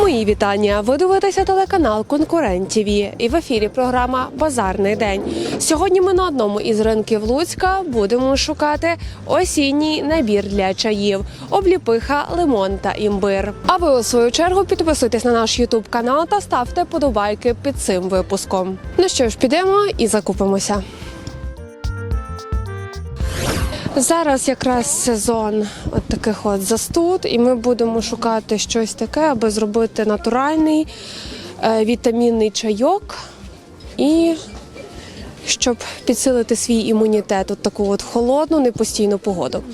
Мої вітання. Ви дивитеся телеканал Конкурент ТВ і в ефірі програма Базарний день. Сьогодні ми на одному із ринків Луцька будемо шукати осінній набір для чаїв, обліпиха, лимон та імбир. А ви у свою чергу підписуйтесь на наш Ютуб канал та ставте подобайки під цим випуском. Ну що ж, підемо і закупимося. Зараз якраз сезон от таких от застуд, і ми будемо шукати щось таке, аби зробити натуральний е, вітамінний чайок і щоб підсилити свій імунітет от таку от холодну, непостійну погоду.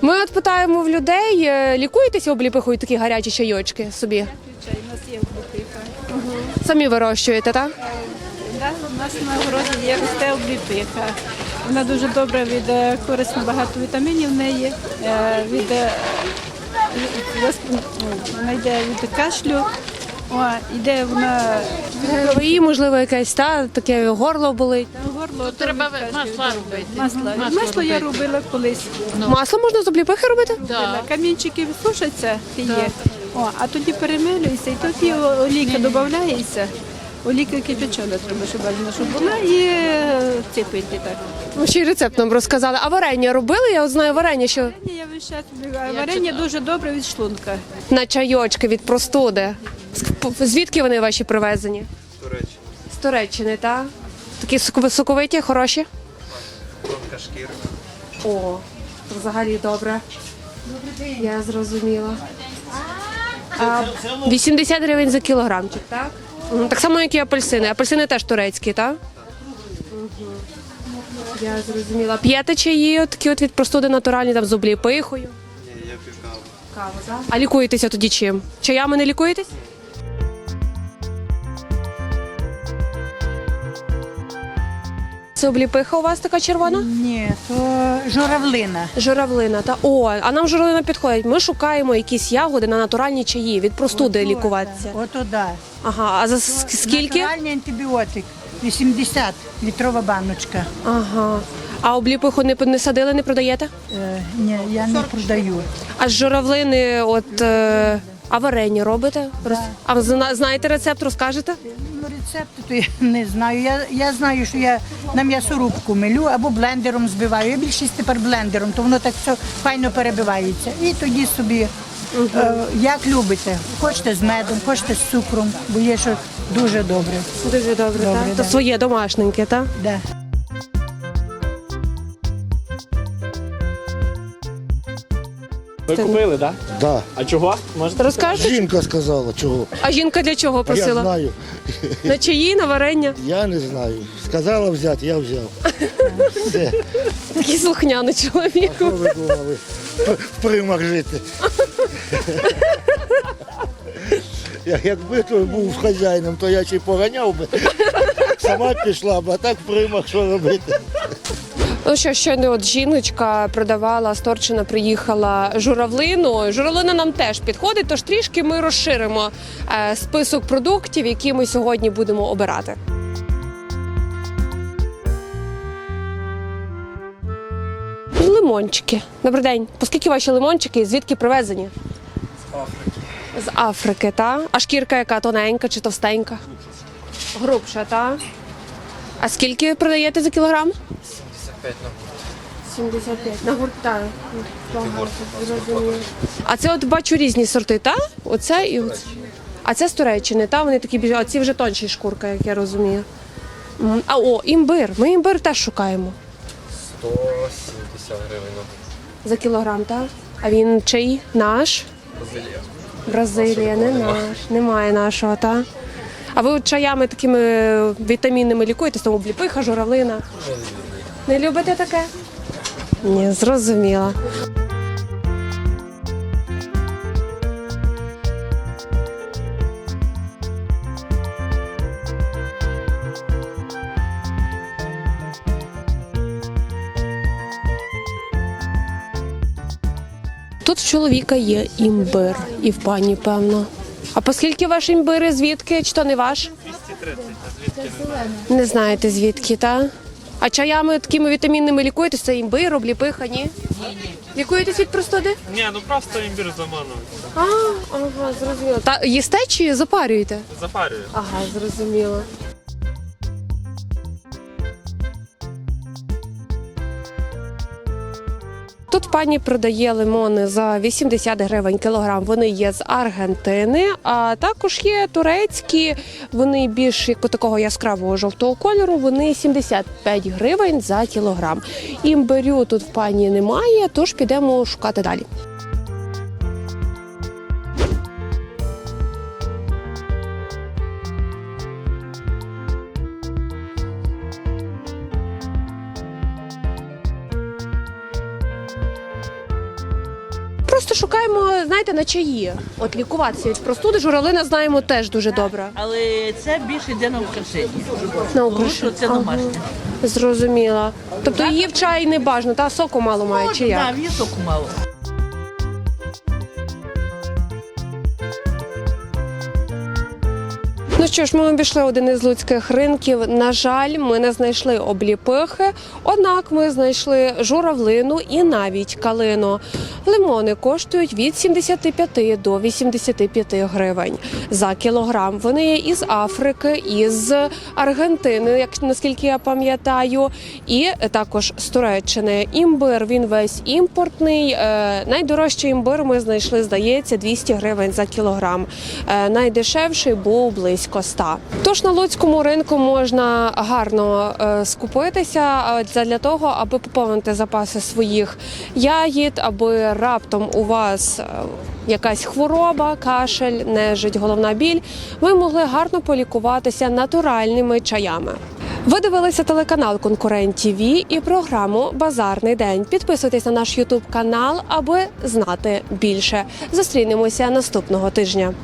Ми от питаємо в людей, е, лікуєтеся обліпихою такі гарячі чайочки собі? Чай, у нас є обліпиха. Самі вирощуєте, так? Да, у нас на городі є росте обліпиха. Вона дуже добра від е, корисно багато вітамінів в неї. е, Від, е, ну, вона йде від кашлю. О, йде вона Ви можливо, якесь та таке горло болить. горло. треба то від кашлю масла робити. Масло. Масло Масло я робити. робила колись. Масло можна з обліпихи робити? Да. Камінчики сушаться, і є. О, а тоді перемилюється, і тоді олійка додається. Олійка кипячена треба, щоб бажано, щоб була, і е, ціпити так. Ну, ще й рецепт нам розказали. А варення робили? Я от знаю варення, що Ні, Я весь час вибігаю. Варення дуже добре від шлунка. на чайочки від простуди. З- Звідки вони ваші привезені? З Туреччини. З Туреччини, так? Такі соковиті, хороші? Тонка шкіра. О, то взагалі добре. Я зрозуміла. А, 80 гривень за кілограмчик, так? Так само, як і апельсини. Апельсини теж турецькі, так? Я зрозуміла. П'єте чаї, такі от від простуди натуральні, там з обліпихою. Ні, я пів каву. Каву, так? А лікуєтеся тоді чим? Чаями не лікуєтесь? Це обліпиха у вас така червона? Ні, то журавлина. Журавлина, та о, а нам журавлина підходить. Ми шукаємо якісь ягоди на натуральні чаї від простуди лікуватися. Ото да. Ага, а за с- скільки? Натуральний антибіотик. 80 літрова баночка. Ага. А обліпиху не, не садили, не продаєте? Е, ні, я не продаю. А з журавлини, от е, а варення робите? Роз- А зна- знаєте рецепт, розкажете? Ну, рецепту то я не знаю. Я, я знаю, що я на м'ясорубку милю або блендером збиваю. Я більшість тепер блендером, то воно так все файно перебивається. І тоді собі, е, як любите, хочете з медом, хочете з цукром, бо є що дуже добре. Дуже добре, так? То своє домашненьке, так? Да. Ви купили, так? Да. А чого? Можете? Розкажете? Жінка сказала, чого. А жінка для чого Я просила? знаю. На чаї, на варення? Я не знаю. Сказала взяти, я взяв. Все. Такий слухняний чоловік. Що ви думали? В примах жити. Якби той був хазяїном, то я ще й поганяв би. Сама пішла б, а так в примах що робити. Ну що, щойно от жіночка продавала, Сторчина приїхала журавлину. Журавлина нам теж підходить, тож трішки ми розширимо е, список продуктів, які ми сьогодні будемо обирати. Лимончики. Добрий день. Поскільки ваші лимончики і звідки привезені? З Африки. З Африки, та? А шкірка яка тоненька чи товстенька? Грубша, та? А скільки продаєте за кілограм? 75 на гурт. 75. На гурта. А це от бачу різні сорти, та? Оце і оце. А це з Туреччини, та? Вони такі більш, а ці вже тонші шкурка, як я розумію. А о, імбир. Ми імбир теж шукаємо 170 гривень на гурт. за кілограм, так? А він чий? Наш? Бразилія. Бразилія, не наш. Немає нашого, та? А ви от чаями такими вітамінними лікуєтесь, тому обліпиха, журавлина? Не любите таке? Ні, зрозуміла. Тут в чоловіка є імбир і в пані, певно. А поскільки ваш імбир і звідки? Чи то не ваш? 230, а звідки не знаєте звідки, так? А чаями такими вітамінними лікуєтеся? Імбир, обліпиха, ні? Лікуєтесь від простуди? Ні, ну просто імбір заманується. А, ага, зрозуміло. Та їсте чи запарюєте? Запарюю. Ага, зрозуміло. Тут пані продає лимони за 80 гривень кілограм. Вони є з Аргентини, а також є турецькі. Вони більш як такого яскравого жовтого кольору. Вони 75 гривень за кілограм. Імбирю тут в пані немає, тож підемо шукати далі. Шукаємо, знаєте, на чаї. От лікуватися від простуди, журавлина знаємо теж дуже добре. Але це більше йде на украшення. На Тому що це домашнє. Зрозуміла. Тобто її в чай не бажано, та соку мало має чи як? Так, соку мало. Ну що ж, ми обійшли один із луцьких ринків. На жаль, ми не знайшли обліпихи, однак ми знайшли журавлину і навіть калину. Лимони коштують від 75 до 85 гривень за кілограм. Вони є із Африки, із Аргентини, як наскільки я пам'ятаю, і також з Туреччини. Імбир він весь імпортний. Е, Найдорожчий імбир ми знайшли, здається, 200 гривень за кілограм. Е, Найдешевший був близько 100. Тож на луцькому ринку можна гарно е, скупитися для того, аби поповнити запаси своїх ягід, аби раптом у вас е, якась хвороба, кашель, нежить, головна біль, ви могли гарно полікуватися натуральними чаями. Ви дивилися телеканал Конкурент ТВ і програму Базарний день. Підписуйтесь на наш Ютуб канал, аби знати більше. Зустрінемося наступного тижня.